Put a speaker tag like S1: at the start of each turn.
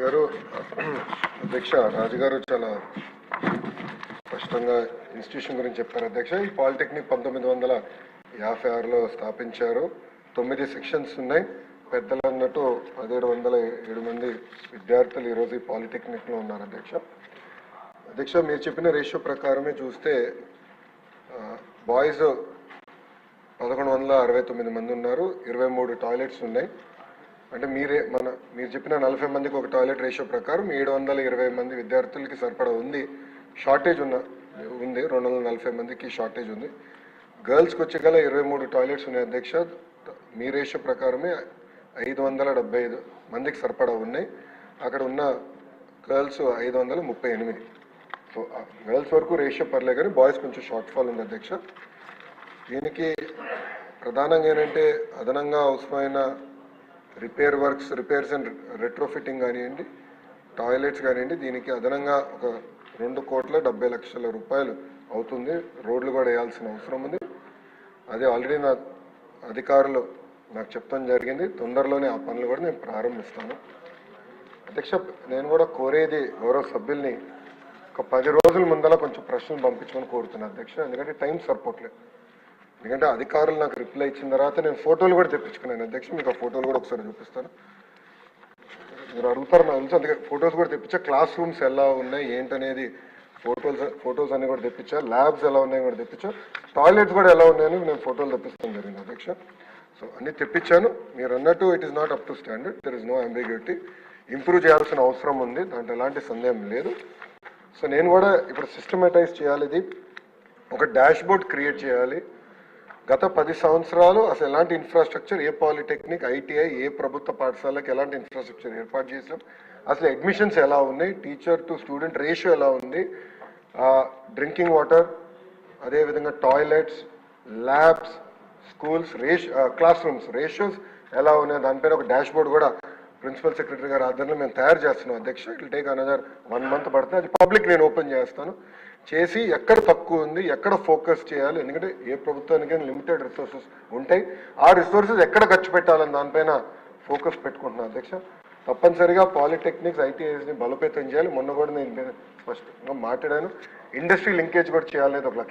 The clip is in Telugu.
S1: గారు అధ్యక్ష రాజుగారు చాలా స్పష్టంగా ఇన్స్టిట్యూషన్ గురించి చెప్పారు. అధ్యక్ష ఈ పాలిటెక్నిక్ పంతొమ్మిది వందల యాభై ఆరులో స్థాపించారు. తొమ్మిది సెక్షన్స్ ఉన్నాయి. పెద్దలు అన్నట్టు పదిహేడు వందల ఏడు మంది విద్యార్థులు ఈరోజు ఈ పాలిటెక్నిక్లో ఉన్నారు అధ్యక్ష. అధ్యక్ష మీరు చెప్పిన రేషియో ప్రకారమే చూస్తే బాయ్స్ పదకొండు వందల అరవై తొమ్మిది మంది ఉన్నారు. ఇరవై మూడు టాయిలెట్స్ ఉన్నాయి. అంటే మీరే మన మీరు చెప్పిన నలభై మందికి ఒక టాయిలెట్ రేషియో ప్రకారం ఏడు వందల ఇరవై మంది విద్యార్థులకి సరిపడా ఉంది. షార్టేజ్ ఉన్న ఉంది. రెండు వందల నలభై మందికి షార్టేజ్ ఉంది. గర్ల్స్కి వచ్చే గల ఇరవై మూడు టాయిలెట్స్ ఉన్నాయి అధ్యక్ష. మీ రేషియో ప్రకారమే ఐదు వందల డెబ్బై ఐదు మందికి సరిపడా ఉన్నాయి. అక్కడ ఉన్న గర్ల్స్ ఐదు వందల ముప్పై ఎనిమిది. సో గర్ల్స్ వరకు రేషియో పర్లే కానీ బాయ్స్ కొంచెం షార్ట్ ఫాల్ ఉంది అధ్యక్ష. దీనికి ప్రధానంగా ఏంటంటే అదనంగా అవసరమైన repair works repairs and retrofitting కానివ్వండి టాయిలెట్స్ కానివ్వండి దీనికి అదనంగా ఒక రెండు కోట్ల డెబ్బై లక్షల రూపాయలు అవుతుంది. రోడ్లు కూడా వేయాల్సిన అవసరం ఉంది. అదే ఆల్రెడీ నా అధికారులు నాకు చెప్తాం జరిగింది. తొందరలోనే ఆ పనులు కూడా నేను ప్రారంభిస్తాను. అధ్యక్ష నేను కూడా కోరేది గౌరవ సభ్యుల్ని ఒక పది రోజుల ముందర కొంచెం ప్రశ్నలు పంపించమని కోరుతున్నాను అధ్యక్ష. ఎందుకంటే టైం సరిపోట్లేదు ఎందుకంటే అధికారులు నాకు రిప్లై ఇచ్చిన తర్వాత నేను ఫోటోలు కూడా తెప్పించుకున్నాను. అధ్యక్ష మీకు ఆ ఫోటోలు కూడా ఒకసారి చూపిస్తాను. మీరు అడుగుతారు నాకు తెలుసు అందుకే ఫొటోస్ కూడా తెప్పించా. క్లాస్ రూమ్స్ ఎలా ఉన్నాయి ఏంటనేది ఫోటోస్ ఫొటోస్ అన్ని కూడా తెప్పించా. ల్యాబ్స్ ఎలా ఉన్నాయి కూడా తెప్పించా. టాయిలెట్స్ కూడా ఎలా ఉన్నాయని నేను ఫోటోలు తెప్పిస్తాను జరిగింది అధ్యక్ష. సో అన్ని తెప్పించాను. మీరు అన్నట్టు it is not up to standard there is no ambiguity improve చేయాల్సిన అవసరం ఉంది. దాంట్లో ఎలాంటి సందేహం లేదు. సో నేను కూడా ఇప్పుడు సిస్టమేటైజ్ చేయాలి. ఇది ఒక డాష్ బోర్డ్ క్రియేట్ చేయాలి. గత పది సంవత్సరాలు అసలు ఎలాంటి ఇన్ఫ్రాస్ట్రక్చర్ ఏ పాలిటెక్నిక్ ఐటీఐ ఏ ప్రభుత్వ పాఠశాలకు ఎలాంటి ఇన్ఫ్రాస్ట్రక్చర్ ఏర్పాటు చేసాం అసలు అడ్మిషన్స్ ఎలా ఉన్నాయి? టీచర్ టు స్టూడెంట్ రేషియో ఎలా ఉంది? డ్రింకింగ్ వాటర్ అదేవిధంగా toilets labs schools ratio classroom ratios ఎలా ఉన్నాయి? దానిపైన ఒక డాష్ బోర్డ్ కూడా ప్రిన్సిపల్ సెక్రటరీ గారి ఆధ్వర్యంలో మేము తయారు చేస్తున్నాం అధ్యక్ష. It take another one month పడుతుంది. అది పబ్లిక్ నేను ఓపెన్ చేస్తాను. చేసి ఎక్కడ తక్కువ ఉంది ఎక్కడ ఫోకస్ చేయాలి ఎందుకంటే ఏ ప్రభుత్వానికి లిమిటెడ్ రిసోర్సెస్ ఉంటాయి. ఆ రిసోర్సెస్ ఎక్కడ ఖర్చు పెట్టాలని దానిపైన ఫోకస్ పెట్టుకుంటున్నాను అధ్యక్ష. తప్పనిసరిగా పాలిటెక్నిక్స్ ఐటీఐస్ని బలోపేతం చేయాలి. మొన్న కూడా నేను స్పష్టంగా మాట్లాడాను. ఇండస్ట్రీ లింకేజ్ కూడా చేయాలనేది ఒక లక్ష్యం.